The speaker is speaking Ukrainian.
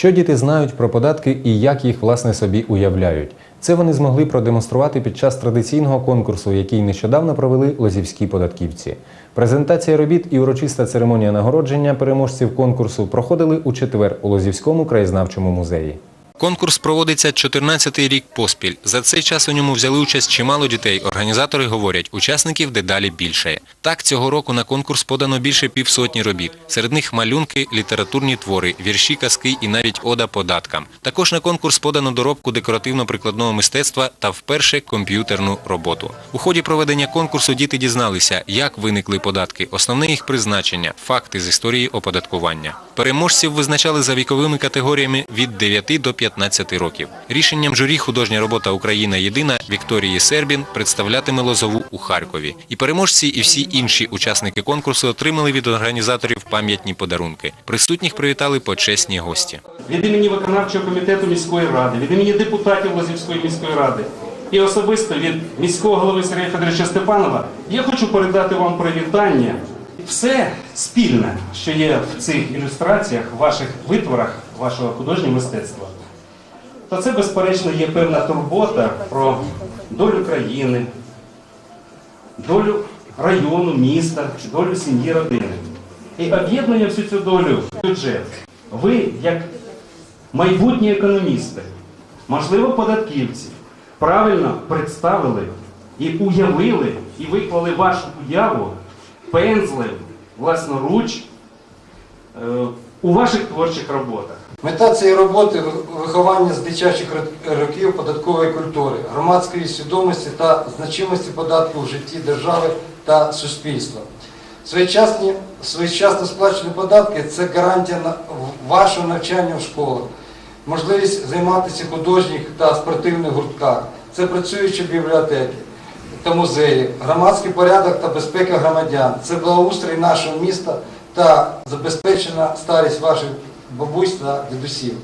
Що діти знають про податки і як їх власне собі уявляють? Це вони змогли продемонструвати під час традиційного конкурсу, який нещодавно провели лозівські податківці. Презентація робіт і урочиста церемонія нагородження переможців конкурсу проходили у четвер у Лозівському краєзнавчому музеї. Конкурс проводиться 14-й рік поспіль. За цей час у ньому взяли участь чимало дітей. Організатори говорять, учасників дедалі більше. Так, цього року на конкурс подано більше півсотні робіт. Серед них малюнки, літературні твори, вірші, казки і навіть ода податкам. Також на конкурс подано доробку декоративно-прикладного мистецтва та вперше комп'ютерну роботу. У ході проведення конкурсу діти дізналися, як виникли податки, основне їх призначення, факти з історії оподаткування. Переможців визначали за віковими категоріями від 9 до 15 років. Рішенням журі художня робота Україна єдина Вікторії Сербін представлятиме Лозову у Харкові. І переможці, і всі інші учасники конкурсу отримали від організаторів пам'ятні подарунки. Присутніх привітали почесні гості. від імені виконавчого комітету міської ради, від імені депутатів Лозівської міської ради і особисто від міського голови Сергія Федоровича Степанова я хочу передати вам привітання. Все спільне, що є в цих ілюстраціях, в ваших витворах, вашого художнього мистецтва, то це, безперечно, є певна турбота про долю країни, долю району, міста, долю сім'ї родини. І об'єднує всю цю долю бюджет. Ви, як майбутні економісти, можливо, податківці, правильно представили і уявили, і виклали вашу уяву пензлем власноруч е, у ваших творчих роботах. Мета цієї роботи виховання з дитячих років податкової культури, громадської свідомості та значимості податків у житті держави та суспільства. Своєчасні, своєчасно сплачені податки це гарантія вашого навчання в школах, можливість займатися художніх та спортивних гуртках, це працюючі бібліотеки та музеї, громадський порядок та безпека громадян, це благоустрій нашого міста та забезпечена старість ваших бабусь та дідусів.